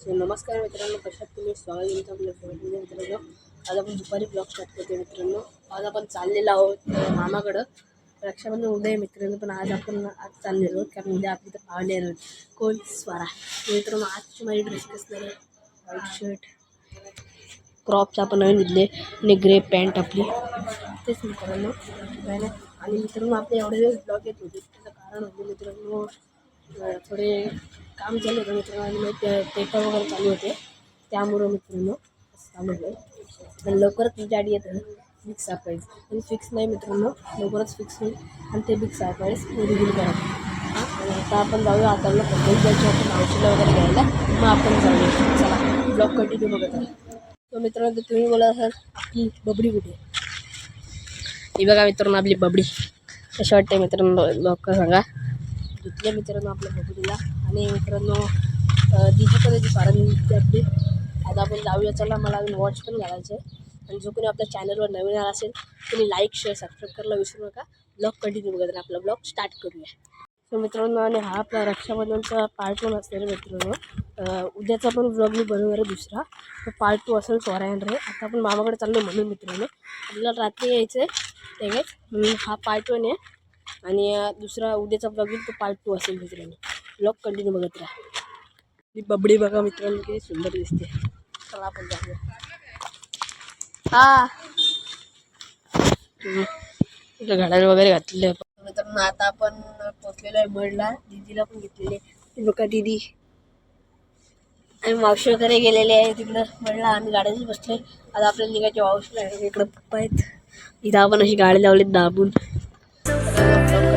So नमस्कार मित्रांनो कशात तुम्ही? स्वागत आहे आपल्या मित्रांनो. आज आपण दुपारी ब्लॉग स्टार्ट करतो मित्रांनो. आज आपण चाललेलो आहोत मामाकडं. रक्षाबंधन उद्या आहे मित्रांनो पण आज आपण आज चाललेलो आहोत कारण उद्या आपली तर पाहुणे येणार कोण? स्वारा. मित्रांनो आजची माझी ड्रेस कसणार आहे व्हाईट शर्ट क्रॉपचा आपण नवीन घेतले आणि ग्रे पॅन्ट आपली. तेच मित्रांनो. काय नाही आणि मित्रांनो आपले एवढे दिवस ब्लॉग येत होते. त्याचं कारण होते मित्रांनो थोडे काम चालू होतं मित्रांनो आणि पेपर वगैरे चालू होते. त्यामुळं मित्रांनो चालू लवकरच डॅडी आधी येतं बिग सरप्राईज पण फिक्स नाही मित्रांनो लवकरच फिक्स होईल. आणि ते बिग सरप्राईज रिव्हील करा. हां आणि आता आपण जाऊया आता आपलं पद्धत आपण औषधं वगैरे घ्यायला मग आपण जाऊया. चला ब्लॉक कंटिन्यू बघत आहे तर मित्रांनो तर तुम्ही बोला सर आपली बबडी कुठे? आहे? ही बघा मित्रांनो आपली बबडी. कशी वाटते मित्रांनो लवकर सांगा. घेतले मित्रांनो आपल्या बबडीला आणि मित्रांनो अं, पण याची फार आपली आता आपण जाऊया. चला मला अजून वॉच पण घालायचं आहे. आणि जो कोणी आपल्या चॅनलवर नवीन आला असेल तुम्ही लाईक शेअर सबस्क्राईब करायला विसरू नका. ब्लॉग कंटिन्यू बघत राहा. आपला ब्लॉग स्टार्ट करूया. सो मित्रांनो आणि हा आपला रक्षाबंधनचा पार्ट वन असणार आहे मित्रांनो. उद्याचा पण ब्लॉग मी बनवणार आहे दुसरा. तो पार्ट टू असेल सोरायन रे. आता आपण मामाकडे चाललो म्हणून मित्रांनो. आपल्याला रात्री यायचं आहे तेव्हाच हा पार्ट वन आहे. आणि दुसरा उद्याचा ब्लॉग येईल तो पार्ट टू असेल मित्रांनो. ब्लॉग कंटिन्यू बघत राहा. ही बबडी बघा मित्रांनो किती सुंदर दिसते. चला आपण जाऊया. हा. हम्म. घड्याळ वगैरे घातलेले तर मित्रांनो आता आपण पोचलेलो आहे मडला. दीदीला पण घेतलेले. बघा दीदी. आणि मावशी वगैरे गेलेले आहे तिकडं म्हणला आम्ही गाड्यातच बसलोय. आता आपल्याला निघायचे मावशीला इकडं पप्पा आहेत. इथं आपण अशी गाडी लावली दाबून. Thank you.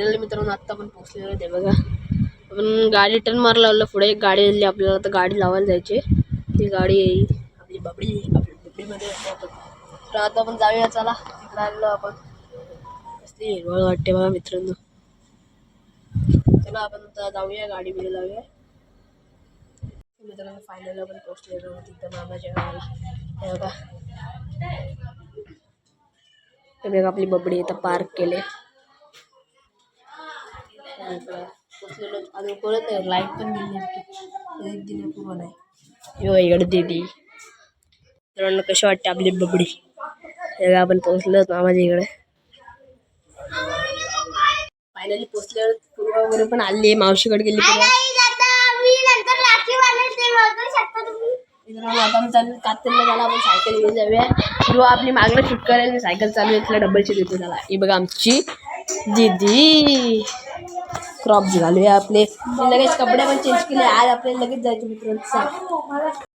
फायनली मित्रांनो आत्ता आपण पोहोचलेलो आहे ते बघा. आपण गाडी टर्न मार लावलं पुढे. एक गाडी आली आपल्याला तर गाडी लावायला जायची ती गाडी येईल. आपली बबडी आपली बबडीमध्ये तर आता आपण जाऊया चला. तिकडे आलेलो आपण. असली हिरवळ वाटते बघा मित्रांनो. चला आपण आता जाऊया गाडी जाऊया लावूया. मित्रांनो फायनल आपण पोहोचलेलो तिथं मामाच्या गावाला. बघा. हे बघा आपली बबडी इथं पार्क केले अजून परत आहे लाइट पण दिली पूर्ण नाही यो इकडे दिदी मित्रांनो कशी वाटते आपली बबडी हे बघा आपण पोहोचलो मामाच्या इकडे फायनली पोहोचल्यावर पूर्वा वगैरे पण आली मावशीकडे गेली पूर्वा आता मी चालू कातरला झाला आपण सायकल घेऊन जाऊया. पूर्वा आपली मागणं शूट करायला सायकल चालू आहे तिला डबलची देतो त्याला. ही बघा आमची दीदी. क्रॉप्स घालूया आपले. लगेच कपडे पण चेंज केले. आज आपल्याला लगेच जायचे मित्रांनो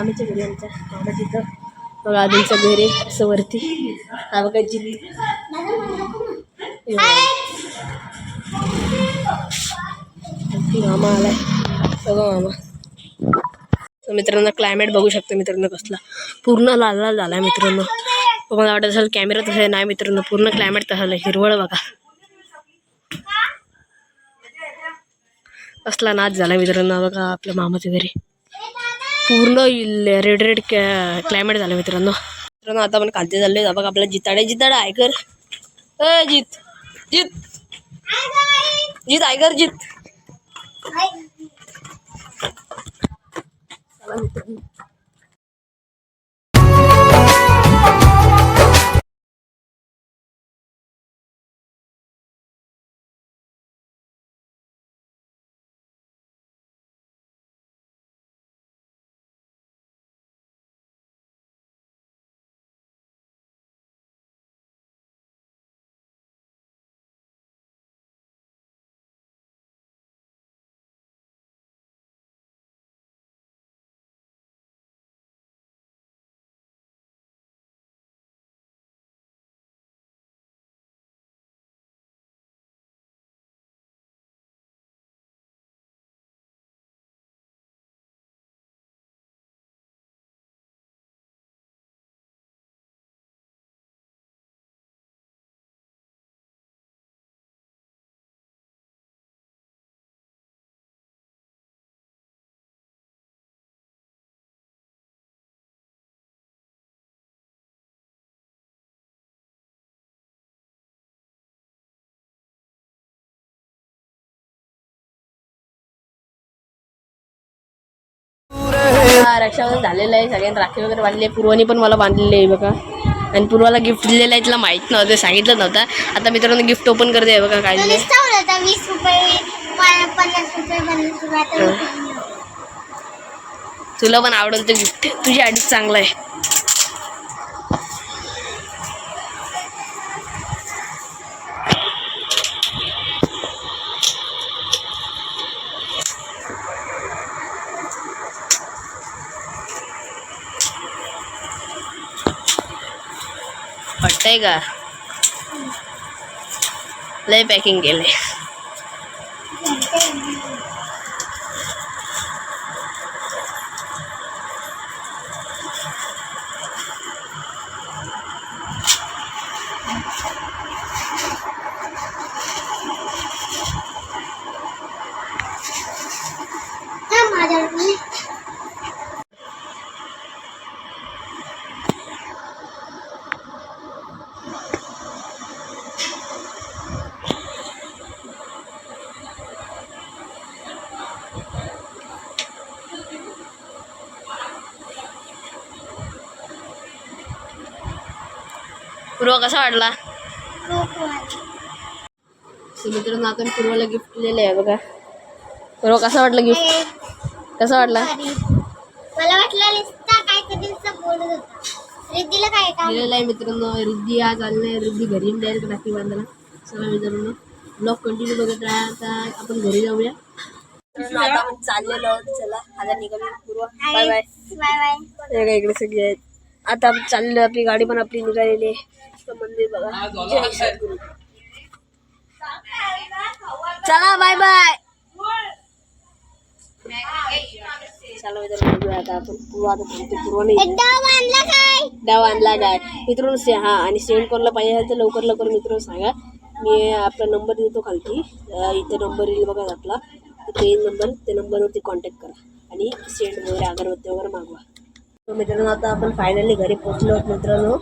मामीच्या घरी आमच्या मामा तिथं. बघा आधीचं घर आहे असं वरती. हा बघा जिल्ली मामा आलाय. बघा मामा. तर मित्रांनो क्लायमेट बघू शकतो मित्रांनो कसला. पूर्ण लाल लाल झालाय मित्रांनो. मला वाटत असेल कॅमेरा तसा नाही मित्रांनो पूर्ण क्लायमेट तसा झालं हिरवळ बघा. कसला नाच झाला मित्रांनो. बघा आपल्या मामाच्या घरी. पूर्ण रेड रेड क्लायमेट झालं मित्रांनो. मित्रांनो आता आपण खालते चाललोय. बघा आपला जिताडे जिताडे आयकर. अ जित. जित. जित आयकर जित. मित्रांनो. रक्षाबंधन झालेलं आहे. सगळ्यांनी राखी वगैरे बांधली आहे. पूर्वानी पण मला बांधलेली आहे बघा. आणि पूर्वाला गिफ्ट दिलेलं आहे तिला माहीत नव्हतं सांगितलं नव्हतं. आता मित्रांनो गिफ्ट ओपन करते आहे बघा काय. तुला पण आवडेल ते गिफ्ट तुझी अडीच चांगलं आहे. वाटतंय का? लय पॅकिंग केलंय. पूर्व कसा वाटला? मित्रांनो आता मी पूर्वाला गिफ्ट दिलेलं आहे बघा. पूर्व कसा वाटलं गिफ्ट कसा वाटला. मला वाटलं नुसता काय कधी बोलत होता. रिद्धीला काय काम दिलेलं आहे मित्रांनो रिद्धी आज आली नाही रिद्धी घरी डायरेक्ट राखी बांधायला. चला मित्रांनो ब्लॉग कंटिन्यू बघत राहा. आता आपण घरी जाऊया. आता आपण चाललेलो आहोत. चला आता निघालो पूर्व. बाय बाय बाय बाय इकडे सगळे आहेत. आता आपण चाललेलो आपली गाडी पण आपली निघालेली आहे. तर मंदिर बघा. जय सद्गुरू चला बाय बाय चला मित्रांनो बघूया आता आपण. पूर्व डाव आणला काय? मित्रांनो से हा आणि सेंड कोणाला पाहिजे असेल तर लवकर लवकर मित्रांनो सांगा. मी आपला नंबर देतो खालती. इथे नंबर येईल बघा आपला येईल नंबर त्या नंबरवरती कॉन्टॅक्ट करा. आणि सेंड वगैरे अगरबत्ती वगैरे मागवा. तर मित्रांनो आता आपण फायनली घरी पोहोचलो मित्रांनो.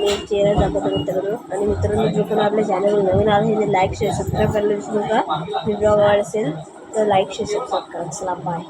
आणि चेहरा दाखवतो मित्रांनो. आणि मित्रांनो जो पण आपल्या चॅनलवर नवीन आहे ते लाईक शेअर सबस्क्राईब करायला विसरू नका. मी ब्लॉग आवड असेल तर लाईक शेअर सबस्क्राईब करा. चला बाय